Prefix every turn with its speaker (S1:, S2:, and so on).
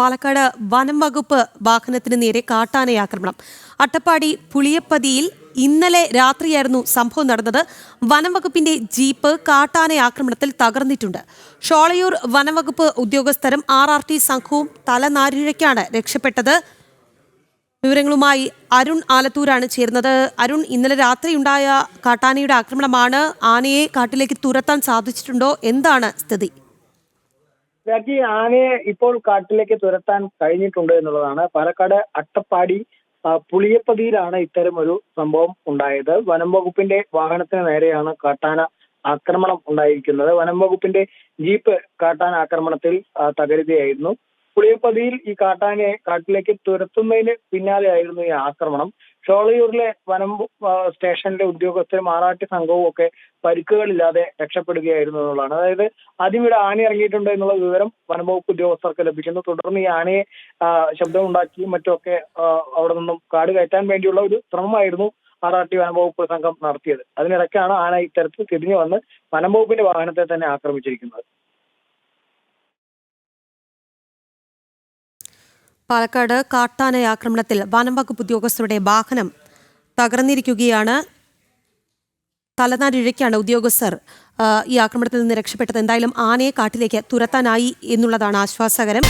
S1: പാലക്കാട് വനം വകുപ്പ് വാഹനത്തിന് നേരെ കാട്ടാന ആക്രമണം. അട്ടപ്പാടി പുളിയപ്പതിയിൽ ഇന്നലെ രാത്രിയായിരുന്നു സംഭവം നടന്നത്. വനംവകുപ്പിന്റെ ജീപ്പ് കാട്ടാന ആക്രമണത്തിൽ തകർന്നിട്ടുണ്ട്. ഷോളയൂർ വനംവകുപ്പ് ഉദ്യോഗസ്ഥരും ആർ ആർ ടി സംഘവും തലനാരിഴയ്ക്കാണ് രക്ഷപ്പെട്ടത്. വിവരങ്ങളുമായി അരുൺ ആലത്തൂരാണ് ചേരുന്നത്. അരുൺ ഇന്നലെ രാത്രി ഉണ്ടായ കാട്ടാനയുടെ ആക്രമണമാണ് ആനയെ കാട്ടിലേക്ക് തുരത്താൻ സാധിച്ചിട്ടുണ്ടോ? എന്താണ് സ്ഥിതി?
S2: രാജി ആനയെ ഇപ്പോൾ കാട്ടിലേക്ക് തുരത്താൻ കഴിഞ്ഞിട്ടുണ്ട് എന്നുള്ളതാണ്. പാലക്കാട് അട്ടപ്പാടി പുളിയപ്പതിയിലാണ് ഇത്തരം ഒരു സംഭവം ഉണ്ടായത്. വനം വകുപ്പിന്റെ വാഹനത്തിന് നേരെയാണ് കാട്ടാന ആക്രമണം ഉണ്ടായിരിക്കുന്നത്. വനം വകുപ്പിന്റെ ജീപ്പ് കാട്ടാന ആക്രമണത്തിൽ തകരുകയായിരുന്നു. പുളിയപ്പതിയിൽ ഈ കാട്ടാനയെ കാട്ടിലേക്ക് തുരത്തുന്നതിന് പിന്നാലെയായിരുന്നു ഈ ആക്രമണം. ഷോളയൂരിലെ വനം സ്റ്റേഷനിലെ ഉദ്യോഗസ്ഥരും ആറാട്ടി സംഘവും ഒക്കെ പരിക്കുകളില്ലാതെ രക്ഷപ്പെടുകയായിരുന്നു എന്നുള്ളതാണ്. അതായത് ആദ്യം ഇവിടെ ആന ഇറങ്ങിയിട്ടുണ്ട് എന്നുള്ള വിവരം വനംവകുപ്പ് ഉദ്യോഗസ്ഥർക്ക് ലഭിക്കുന്നു. തുടർന്ന് ഈ ആനയെ ശബ്ദമുണ്ടാക്കിയും ശബ്ദമുണ്ടാക്കി മറ്റുമൊക്കെ അവിടെ നിന്നും കാട് കയറ്റാൻ വേണ്ടിയുള്ള ഒരു ശ്രമമായിരുന്നു ആറാട്ടി വനംവകുപ്പ് സംഘം നടത്തിയത്. അതിനിടയ്ക്കാണ് ആന ഇത്തരത്തിൽ തിരിഞ്ഞു വന്ന് വനംവകുപ്പിന്റെ വാഹനത്തെ തന്നെ ആക്രമിച്ചിരിക്കുന്നത്.
S1: പാലക്കാട് കാട്ടാന ആക്രമണത്തിൽ വനം വകുപ്പ് ഉദ്യോഗസ്ഥരുടെ വാഹനം തകർന്നിരിക്കുകയാണ്. തലനാരിഴയ്ക്കാണ് ഉദ്യോഗസ്ഥർ ഈ ആക്രമണത്തിൽ നിന്ന് രക്ഷപ്പെട്ടത്. എന്തായാലും ആനയെ കാട്ടിലേക്ക് തുരത്താനായി എന്നുള്ളതാണ് ആശ്വാസകരം.